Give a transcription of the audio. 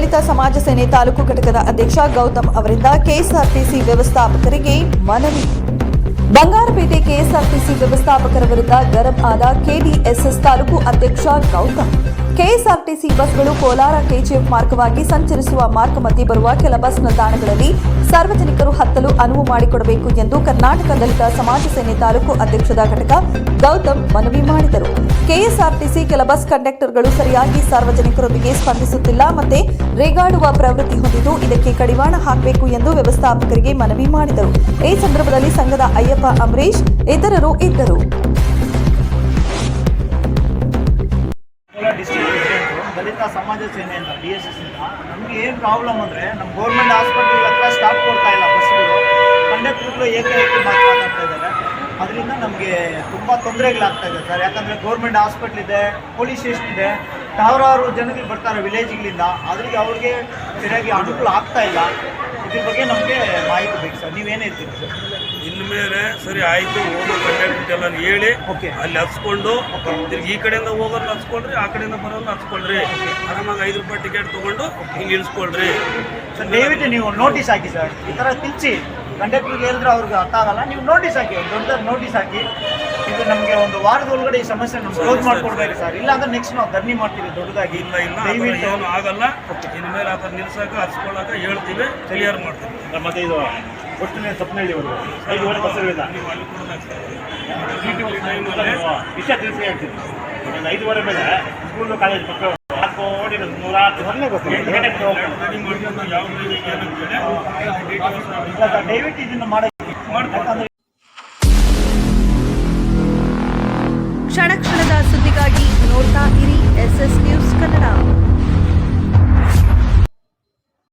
ದಲಿತ ಸಮಾಜ ಸೇನೆ ತಾಲೂಕು ಘಟಕದ ಅಧ್ಯಕ್ಷ ಗೌತಮ್ ಅವರಿಂದ ಕೆಎಸ್ಆರ್ಟಿಸಿ ವ್ಯವಸ್ಥಾಪಕರಿಗೆ ಮನವಿ. ಬಂಗಾರಪೇಟೆ ಕೆಎಸ್ಆರ್ಟಿಸಿ ವ್ಯವಸ್ಥಾಪಕರ ವಿರುದ್ಧ ಗರಂ ಆದ ಕೆಡಿಎಸ್ಎಸ್ ತಾಲೂಕು ಅಧ್ಯಕ್ಷ ಗೌತಮ್. ಕೆಎಸ್ಆರ್ಟಿಸಿ ಬಸ್ಗಳು ಕೋಲಾರ ಕೆಜಿಎಫ್ ಮಾರ್ಗವಾಗಿ ಸಂಚರಿಸುವ ಮಾರ್ಗ ಮಧ್ಯೆ ಬರುವ ಕೆಲ ಬಸ್ ನಿಲ್ದಾಣಗಳಲ್ಲಿ ಸಾರ್ವಜನಿಕರು ಹತ್ತಲು ಅನುವು ಮಾಡಿಕೊಡಬೇಕು ಎಂದು ಕರ್ನಾಟಕ ದಲಿತ ಸಮಾಜ ಸೇನೆ ತಾಲೂಕು ಅಧ್ಯಕ್ಷದ ಘಟಕ ಗೌತಮ್ ಮನವಿ ಮಾಡಿದರು. ಕೆಎಸ್ಆರ್ಟಿಸಿ ಕೆಲ ಬಸ್ ಕಂಡಕ್ಟರ್ಗಳು ಸರಿಯಾಗಿ ಸಾರ್ವಜನಿಕರೊಂದಿಗೆ ಸ್ಪಂದಿಸುತ್ತಿಲ್ಲ ಮತ್ತೆ ರೇಗಾಡುವ ಪ್ರವೃತ್ತಿ ಹೊಂದಿದ್ದು ಇದಕ್ಕೆ ಕಡಿವಾಣ ಹಾಕಬೇಕು ಎಂದು ವ್ಯವಸ್ಥಾಪಕರಿಗೆ ಮನವಿ ಮಾಡಿದರು. ಈ ಸಂದರ್ಭದಲ್ಲಿ ಸಂಘದ ಅಯ್ಯಪ್ಪ ಅಂಬರೀಶ್ ಇತರರು ಇದ್ದರು. ದಲಿತ ಸಮಾಜ ಸೇನೆ ಅಂತ ಡಿ ಎಸ್ ಎಸ್ ಇಂದ, ನಮಗೆ ಏನು ಪ್ರಾಬ್ಲಮ್ ಅಂದರೆ ನಮ್ಮ ಗೌರ್ಮೆಂಟ್ ಹಾಸ್ಪಿಟಲ್ ಹತ್ರ ಸ್ಟಾಪ್ ಕೊಡ್ತಾ ಇಲ್ಲ ಬಸ್ಗಳು ಕಂಡಕ್ಟರ್ಗಳು ಮಾತು ಮಾತಾಡ್ತಾ ಇದ್ದಾರೆ. ಅದರಿಂದ ನಮಗೆ ತುಂಬ ತೊಂದರೆಗಳಾಗ್ತಾ ಇದೆ ಸರ್. ಯಾಕಂದರೆ ಗೌರ್ಮೆಂಟ್ ಹಾಸ್ಪಿಟ್ಲ್ ಇದೆ ಪೊಲೀಸ್ ಸ್ಟೇಷನ್ ಇದೆ. ಸಾವಿರಾರು ಜನಗಳು ಬರ್ತಾರೆ ವಿಲೇಜ್ಗಳಿಂದ ಅದ್ರಿಗೆ ಅವ್ರಿಗೆ ಸರಿಯಾಗಿ ಅನುಕೂಲ ಆಗ್ತಾ ಇಲ್ಲ. ಇದ್ರ ಬಗ್ಗೆ ನಮಗೆ ಮಾಹಿತಿ ಬೇಕು ಸರ್. ನೀವೇನು ಇರ್ತೀರಿ ಸರ್? ಇನ್ಮೇಲೆ ಸರಿ ಆಯಿತು ಹೋಗೋ ಕಂಡಕ್ಟರ್ ಎಲ್ಲ ಹೇಳಿ ಓಕೆ. ಅಲ್ಲಿ ಹಚ್ಕೊಂಡು ತಿರ್ಗಿ ಈ ಕಡೆಯಿಂದ ಹೋಗೋರು ಹಚ್ಕೊಳ್ರಿ ಆ ಕಡೆಯಿಂದ ಬರೋರು ಹಚ್ಕೊಳ್ರಿ ಆರಾಮಾಗಿ ಐದು ರೂಪಾಯಿ ಟಿಕೆಟ್ ತೊಗೊಂಡು ಹಿಂಗೆ ಇಳಿಸ್ಕೊಳ್ರಿ. ಸರ್ ದಯವಿಟ್ಟು ನೀವು ನೋಟಿಸ್ ಹಾಕಿ ಸರ್. ಈ ಥರ ತಿಳಿಸಿ. ಕಂಡಕ್ಟ್ರಿಗೆ ಹೇಳಿದ್ರೆ ಅವ್ರಿಗೆ ಅರ್ಥ ಆಗಲ್ಲ. ನೀವು ನೋಟಿಸ್ ಹಾಕಿ ದೊಡ್ಡದ ದೊಡ್ಡ ನೋಟಿಸ್ ಹಾಕಿ. ಇದು ನಮಗೆ ಒಂದು ವಾರದ ಒಳಗಡೆ ಈ ಸಮಸ್ಯೆ ಕ್ಲೋಸ್ ಮಾಡ್ಕೊಡ್ಬೇಕು ಸರ್. ಇಲ್ಲ ಅಂದ್ರೆ ನೆಕ್ಸ್ಟ್ ನಾವು ಧರಣಿ ಮಾಡ್ತೀವಿ ದೊಡ್ಡದಾಗಿ. ಇಲ್ಲ ಇಲ್ಲ ದಯವಿಟ್ಟು ಏನು ಆಗಲ್ಲ. ಇನ್ಮೇಲೆ ಮೇಲೆ ನಿಲ್ಸಕ್ಕೆ ಹಚ್ಕೊಳಕ್ಕೆ ಹೇಳ್ತೀವಿ ಕ್ಲಿಯರ್ ಮಾಡ್ತೀವಿ. ಮತ್ತೆ ಇದು ಒಟ್ಟಿನ ಐದುವರೆ ಬಸ್ಗಳಿಂದ ನೀವು ಅಲ್ಲಿ ಕೊಡೋದಾಗ್ತದೆ. ವಿಷಯ ತಿಳಿಸಿ ಹೇಳ್ತೀನಿ ಒಂದು ಐದುವರೆ ಮೇಲೆ ಸ್ಕೂಲ್ ಕಾಲೇಜ್ ಮಕ್ಕಳು ಹಾಕೊಂಡು ನೂರ ಹತ್ತು ರೆಡಿ ಮಾಡ್ಕೊಂಡು ಯಾವ ಡ್ರೈವಿಂಗ್ ಏನಂತೇಳಿ ಇಲ್ಲ ಸರ್ ದಯವಿಟ್ಟು ಇದನ್ನು ಮಾಡಿ ಮಾಡ್ಕೊಂಡು ಯಾಕಂದ್ರೆ ನ್ಯೂಸ್ಗಾಗಿ ನೋಡ್ತಾ ಇರಿ ಎಸ್ ಎಸ್ ನ್ಯೂಸ್ ಕನ್ನಡ.